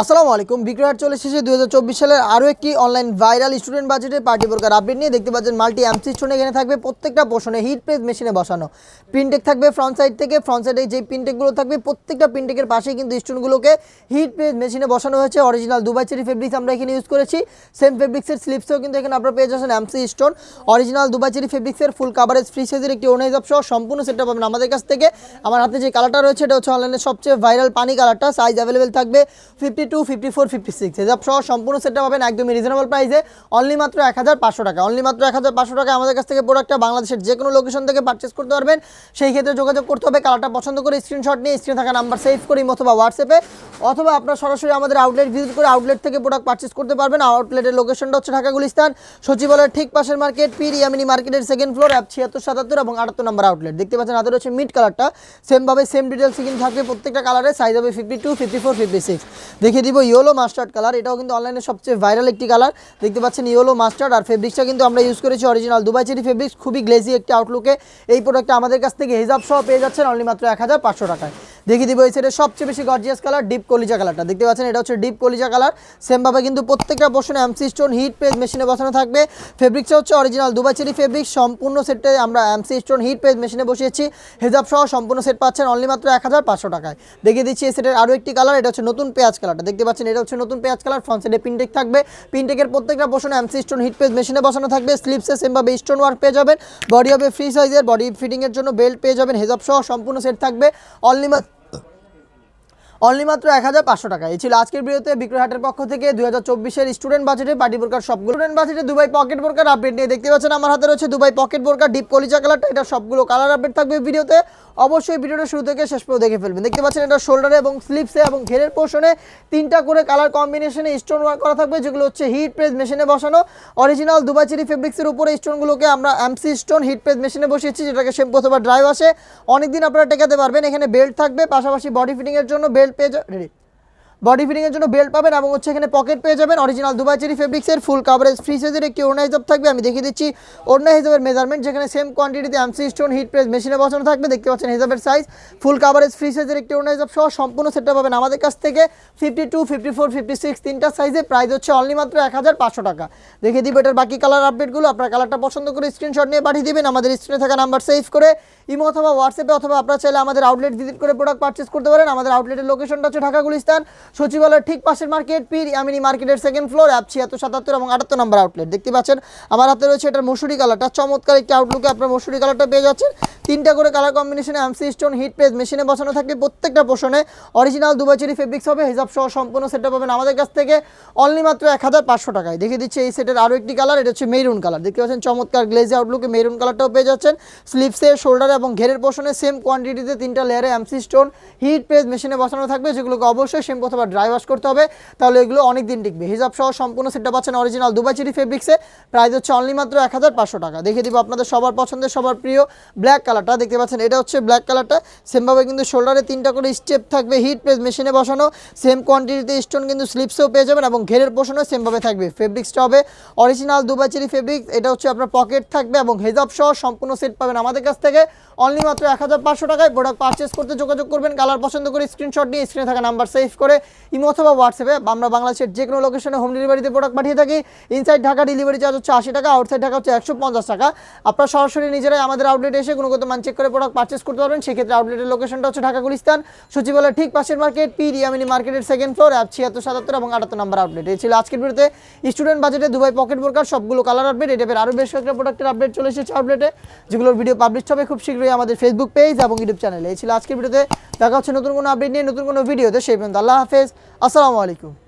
আসসালামু আলাইকুম। বিক্রয়ার চলে এসেছে। দু হাজার চব্বিশ সালের আরও একটি অনলাইন ভাইরাল স্টুডেন্ট বাজেটের পার্টি বোরকার আপডেট নিয়ে দেখতে পাচ্ছেন মাল্টি এমসি স্টোন এখানে থাকবে। প্রত্যেকটা পোষণে হিট প্রেস মেশিনে বসানো। প্রিন্টেক থাকবে ফ্রন্ট সাইড থেকে। ফ্রন্ট সাইডে যে প্রিন্টেকগুলো থাকবে, প্রত্যেকটা প্রিন্টেকের পাশেই কিন্তু স্টোনগুলোকে হিট প্রেস মেশিনে বসানো হয়েছে। অরিজিনাল দুবাই চেরি ফেব্রিক্স আমরা এখানে ইউজ করেছি। সেম ফেব্রিক্সের স্লিপসও কিন্তু এখানে আপনারা পেয়ে যাচ্ছেন MC stone original Dubai cherry ফেব্রিক্সের ফুল কাভারেজ ফ্রি সাইজের একটি ওনাইজ অফ সহ সম্পূর্ণ সেটটা পাবেন আমাদের কাছ থেকে। আমার হাতে যে কালারটা রয়েছে, এটা হচ্ছে অনলাইনে সবচেয়ে ভাইরাল পানি কালারটা সাইজ অ্যাভেলেবেল থাকবে fifty two fifty four fifty six এসব সহ সম্পূর্ণ সেটটা পাবেন একদমই রিজনেবল প্রাইসে অনলি মাত্র এক হাজার পাঁচশো টাকা। অনলি মাত্র এক হাজার পাঁচশো টাকা আমাদের কাছ থেকে প্রোডাক্টটা বাংলাদেশের যে কোনো লোকেশন থেকে পারচেস করতে পারবেন। সেই ক্ষেত্রে যোগাযোগ করতে হবে। কালারটা পছন্দ করে স্ক্রিনশট নিয়ে স্ক্রিনে থাকা নাম্বার সেভ করি অথবা হোয়াটসঅ্যাপে অথবা আপনারা সরাসরি আমাদের আউটলেট ভিজিট করে আউটলেট থেকে প্রোডাক্ট পারচেস করতে পারবেন। আউটলেটের লোকেশনটা হচ্ছে ঢাকা গুলিস্তান। সচিবালয়ের ঠিক পাশের মার্কেট পি রিয়ামিনি মার্কেটের সেকেন্ড ফ্লোর অ্যাপ ছিয়াত্তর সাতাত্তর এবং আটাত্তর নম্বর আউটলেট দেখতে পাচ্ছেন হাতের হচ্ছে মিড কালারটা সেমভাবে সেম ডিটেলসে কিন্তু থাকবে প্রত্যেকটা কালারে সাইজ হবে fifty two fifty four fifty six দেখিয়ে দিব ইয়েলো মাস্টার্ড কালার এটাও কিন্তু অনলাইনে সবচেয়ে ভাইরাল একটি কালার দেখতে পাচ্ছেন ইয়েলো মাস্টার্ড আর ফেব্রিক্সটা কিন্তু আমরা ইউজ করেছি অরিজিনাল দুবাই চেরি ফেব্রিক্স খুবই গ্লেজি একটি আউটলুকে এই প্রোডাক্টটা আমাদের কাছ থেকে হিসাব সহ পেয়ে যাচ্ছেন। অনলি মাত্র এক হাজার পাঁচশো টাকায়। দেখিয়ে দিব এই সেটের সবচেয়ে বেশি গর্জিয়াস কালার ডিপ কলিজা কালারটা দেখতে পাচ্ছেন, এটা হচ্ছে ডিপ কলিজা কালার সেমভাবে কিন্তু প্রত্যেকটা পোর্শনে এমসি স্টোন হিট পেজ মেশিনে বসানো থাকবে। ফেব্রিক্সটা হচ্ছে অরিজিনাল দুবাই চেরি ফেব্রিক্স সম্পূর্ণ সেটে আমরা এমসি স্টোন হিট পেজ মেশিনে বসিয়েছি। হেজাব সহ সম্পূর্ণ সেট পাচ্ছেন অনলি মাত্র এক হাজার পাঁচশো টাকায়। দেখিয়ে দিচ্ছি এই সেটের আরও একটি কালার এটা হচ্ছে নতুন পেঁয়াজ কালারটা দেখতে পাচ্ছেন, এটা হচ্ছে নতুন পেঁয়াজ কালার ফ্রন্ট সাইডে পিনটেক থাকবে। পিনটেকের প্রত্যেকটা পোর্শনে এমসি স্টোন হিট পেজ মেশিনে বসানো থাকবে। স্লিপসে সেমভাবে স্টোন ওয়ার্ক পেয়ে যাবেন। বডি হবে ফ্রি সাইজের বডি ফিটিংয়ের জন্য বেল্ট পেয়ে যাবেন। হেজাব সহ সম্পূর্ণ সেট থাকবে। অনলি অনলি মাত্র এক হাজার পাঁচশো টাকা। এই ছিল আজকের ভিডিওতে বিক্রয় হাটের পক্ষ থেকে দুই হাজার চব্বিশের স্টুডেন্ট বাজেটে পার্টি বোরকার সবগুলো স্টুডেন্ট বাজেটে দুবাই পকেট বোরকার আপডেট নিয়ে দেখতে পাচ্ছেন আমার হাতে রয়েছে দুবাই পকেট বোরকার ডিপ কলিজা কালারটা এটা সবগুলো কালার আপডেট থাকবে ভিডিওতে। অবশ্যই ভিডিওটা শুরু থেকে শেষ পর্যন্ত দেখে ফেলবেন। দেখতে পাচ্ছেন এটা শোল্ডারে এবং স্লিপসে এবং ঘেরের পোর্শনে তিনটা করে কালার কম্বিনেশনে স্টোন ওয়ার্ক করা থাকবে, যেগুলো হচ্ছে হিট প্রেস মেশিনে বসানো। অরিজিনাল দুবাই চেরি ফেব্রিক্সের উপরে স্টোনগুলোকে আমরা এমসি স্টোন হিট প্রেস মেশিনে বসিয়েছি, যেটাকে শ্যাম্পু অথবা ড্রাইভ আসে অনেকদিন আপনারা টেকাতে পারবেন, এখানে বেল্ট থাকবে, পাশাপাশি বডি ফিটিংয়ের জন্য বেল্ট পেয়ে রেডি বডি ফিটিংয়ের জন্য বেল্ট পাবেন এবং হচ্ছে এখানে পকেট পেয়ে যাবেন। অরিজিনাল দুবাই চেরি ফেব্রিক্সের ফুল কাভারেজ ফ্রি সাইজের একটি ওড়না হিসাব থাকবে। আমি দেখিয়ে দিচ্ছি ওড়না হিসাবের মেজারমেন্ট যেখানে সেম কোয়ান্টিটিতে এমসি স্টোন হিট প্রেস মেশিনে বসানো থাকবে। দেখতে পাচ্ছেন হিসাবের সাইজ ফুল কাভারেজ ফ্রি সাইজের একটি ওড়না হিসাব সহ সম্পূর্ণ সেটটা পাবেন আমাদের কাছ থেকে। Fifty two fifty four fifty six তিনটা সাইজে প্রাইস হচ্ছে অনলি মাত্র এক হাজার পাঁচশো টাকা। দেখিয়ে দিব এটার বাকি কালার আপডেটগুলো আপনার কালারটা পছন্দ করে স্ক্রিনশট নিয়ে পাঠিয়ে দিবেন। আমাদের স্ক্রিনে থাকা নাম্বার সেভ করে ইমো অথবা হোয়াটসঅ্যাপে অথবা আপনারা চাইলে আমাদের আউটলেট ভিজিট করে প্রোডাক্ট পারচেস করতে পারেন। আমাদের আউটলেটের লোকেশনটা হচ্ছে ঢাকা গুলিস্তান। সচিবালয়ের ঠিক পাশের মার্কেট, পীর ইয়ামিনী মার্কেটের সেকেন্ড ফ্লোর অ্যাপ ছিয়াত্তর সাতাত্তর এবং আটাত্তর নম্বর আউটলেট দেখতে পাচ্ছেন, আমার হাতে রয়েছে এটার মসুরি কালারটা চমৎকার একটি আউটলুকে আপনার মসুরি কালারটা পেয়ে যাচ্ছেন। তিনটা করে কালার কম্বিনেশনে এমসি স্টোন হিট পেজ মেশিনে বসানো থাকবে প্রত্যেকটা পোষণে অরিজিনাল দুবাচেরি ফেব্রিক্স হবে, হিসাব সহ সম্পূর্ণ সেটটা পাবেন আমাদের কাছ থেকে। অনলি মাত্র এক হাজার পাঁচশো টাকায়। দেখিয়ে দিচ্ছে এই সেটের আরও একটি কালার এটা হচ্ছে মেরুন কালার দেখতে পাচ্ছেন চমৎকার গ্লেজি আউটলুকে মেরুন কালারটাও পেয়ে যাচ্ছেন। স্লিপসে শোল্ডার এবং ঘেরের পোষণে সেম কোয়ান্টিটিতে তিনটা লেয়ারে এমসি স্টোন হিট পেজ মেশিনে বসানো থাকবে, যেগুলোকে অবশ্যই শ্যাম্পু অথবা ড্রাই ওয়াশ করতে হবে। তাহলে এগুলো অনেক দিন টিকবে। হিসাব সহ সম্পূর্ণ সেটটা পাচ্ছেন অরিজিনাল দুবাই চিরি ফেব্রিক্সে প্রাইস হচ্ছে অনলি মাত্র এক হাজার পাঁচশো টাকা। দেখিয়ে দিব আপনাদের সবার পছন্দের, সবার প্রিয় ব্ল্যাক কালারটা দেখতে পাচ্ছেন, এটা হচ্ছে ব্ল্যাক কালারটা। সেমভাবে কিন্তু শোল্ডারে তিনটা করে স্টেপ থাকবে হিট প্রেস মেশিনে বসানো। সেম কোয়ান্টিটিতে স্টোন কিন্তু স্লিপসেও পেয়ে যাবেন এবং ঘেরের পোষণও সেমভাবে থাকবে। ফেব্রিক্সটা হবে অরিজিনাল দুবাই ফেব্রিক এটা হচ্ছে আপনার পকেট থাকবে এবং হেজাব সহ সম্পূর্ণ সেট পাবেন আমাদের কাছ থেকে। অনলি মাত্র এক হাজার পাঁচশো টাকায় প্রোডাক্ট পারচেস করতে যোগাযোগ করবেন কালার পছন্দ করে স্ক্রিনশট নিয়ে স্ক্রিনে থাকা নাম্বার সেভ করে, ইমো অথবা হোয়াটসঅ্যাপে আমরা বাংলাদেশের যে কোনো লোকেশনে হোম ডেলিভারিতে প্রোডাক্ট পাঠিয়ে থাকি। ইনসাইড ঢাকা ডেলিভারি চার্জ হচ্ছে আশি টাকা আউটসাইড ঢাকা হচ্ছে একশো পঞ্চাশ টাকা। আপনারা সরাসরি নিজেরাই আমাদের আউটলেটে এসে গুণগত মান চেক করে প্রোডাক্ট পারচেস করতে পারবেন। সেক্ষেত্রে আউটলেটের লোকেশনটা হচ্ছে ঢাকা গুলিস্তান। সচিবালয়ের ঠিক পাশের মার্কেট পি রিয়ামিনি মার্কেটের সেকেন্ড ফ্লোর অ্যাপ ছিয়াত্তর, সাতাত্তর এবং আটাত্তর নাম্বার আপডেট এই ছিল আজকের ভিডিওতে। স্টুডেন্ট বাজেটে দুবাই পকেট বোরকার সবগুলো কালার আপডেট টাইপের আরও বেশ কয়েকটা প্রোডাক্টের আপডেট চলে এসেছে আপডেটে যেগুলোর ভিডিও পাবলিশ হবে খুব শীঘ্রই আমাদের ফেসবুক পেজ এবং ইউটিউব চ্যানেলে এই ছিল আজকের ভিডিওতে। দেখা হচ্ছে নতুন কোনো আপডেট নিয়ে, নতুন কোনো ভিডিওতে সেই পর্যন্ত আল্লাহ হাফেজ। আসসালামু আলাইকুম।